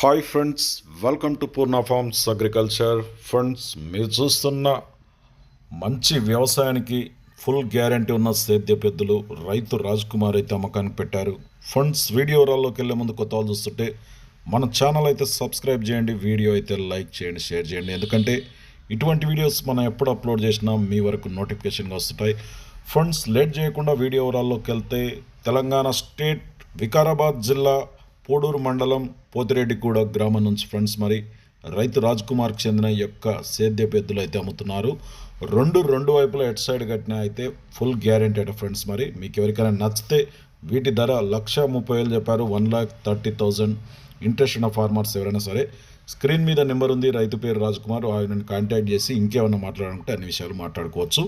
Hi friends welcome to Purna farms agriculture. Friends మీరు చూస్తున్న మంచి వ్యవసాయానికి ఫుల్ గ్యారంటీ ఉన్న సేద్య పెద్దలు రైతు రాజ్ కుమార్ అయితే అమ్మకానికి పెట్టారు. ఫ్రెండ్స్ వీడియో రాల్లోకి వెళ్ళే ముందు కొత్త వాళ్ళు చూస్తుంటే మన ఛానల్ అయితే సబ్స్క్రైబ్ చేయండి వీడియో అయితే లైక్ చేయండి షేర్ చేయండి. ఎందుకంటే ఇటువంటి వీడియోస్ మనం ఎప్పుడు అప్లోడ్ చేసినా మీ వరకు నోటిఫికేషన్గా వస్తుంటాయి. ఫ్రెండ్స్ లేట్ చేయకుండా వీడియో రాల్లోకి వెళ్తే తెలంగాణ స్టేట్ వికారాబాద్ జిల్లా పోడూరు మండలం పోతిరెడ్డిగూడ గ్రామం నుంచి ఫ్రెండ్స్ మరి రైతు రాజ్ కుమార్కి చెందిన యొక్క సేద్య పెద్దలు అయితే అమ్ముతున్నారు. రెండు రెండు వైపులా ఎట్ సైడ్ కట్టిన అయితే ఫుల్ గ్యారెంటీ అట ఫ్రెండ్స్ మరి. మీకు ఎవరికైనా నచ్చితే వీటి ధర లక్ష ముప్పై వేలు చెప్పారు. One lakh thirty thousand interest ఉన్న ఫార్మర్స్ ఎవరైనా సరే. స్క్రీన్ మీద నెంబర్ ఉంది. రైతు పేరు రాజ్ కుమార్ కాంటాక్ట్ చేసి ఇంకేమైనా మాట్లాడాలంటే అన్ని విషయాలు మాట్లాడుకోవచ్చు.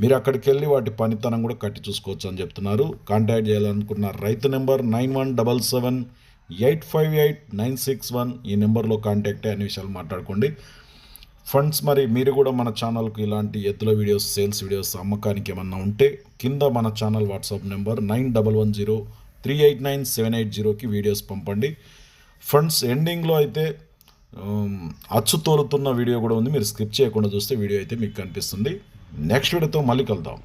మీరు అక్కడికి వెళ్ళి వాటి పనితనం కూడా కట్టి చూసుకోవచ్చు అని చెప్తున్నారు. కాంటాక్ట్ చేయాలనుకున్న రైతు number nine one double seven eight five eight nine six one ఈ నెంబర్లో కాంటాక్ట్ అయ్యి అన్ని విషయాలు మాట్లాడుకోండి. ఫండ్స్ మరి మీరు కూడా మన ఛానల్కి ఇలాంటి ఎద్దుల వీడియోస్ సేల్స్ వీడియోస్ అమ్మకానికి ఏమన్నా ఉంటే కింద మన channel WhatsApp number nine double one zero three eight nine seven eight జీరోకి వీడియోస్ పంపండి. ఫండ్స్ ఎండింగ్లో అయితే అచ్చు తోలుతున్న వీడియో కూడా ఉంది. మీరు స్కిప్ చేయకుండా చూస్తే వీడియో అయితే మీకు కనిపిస్తుంది. నెక్స్ట్ వీడియోతో మళ్ళీ కలుద్దాం.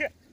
That's.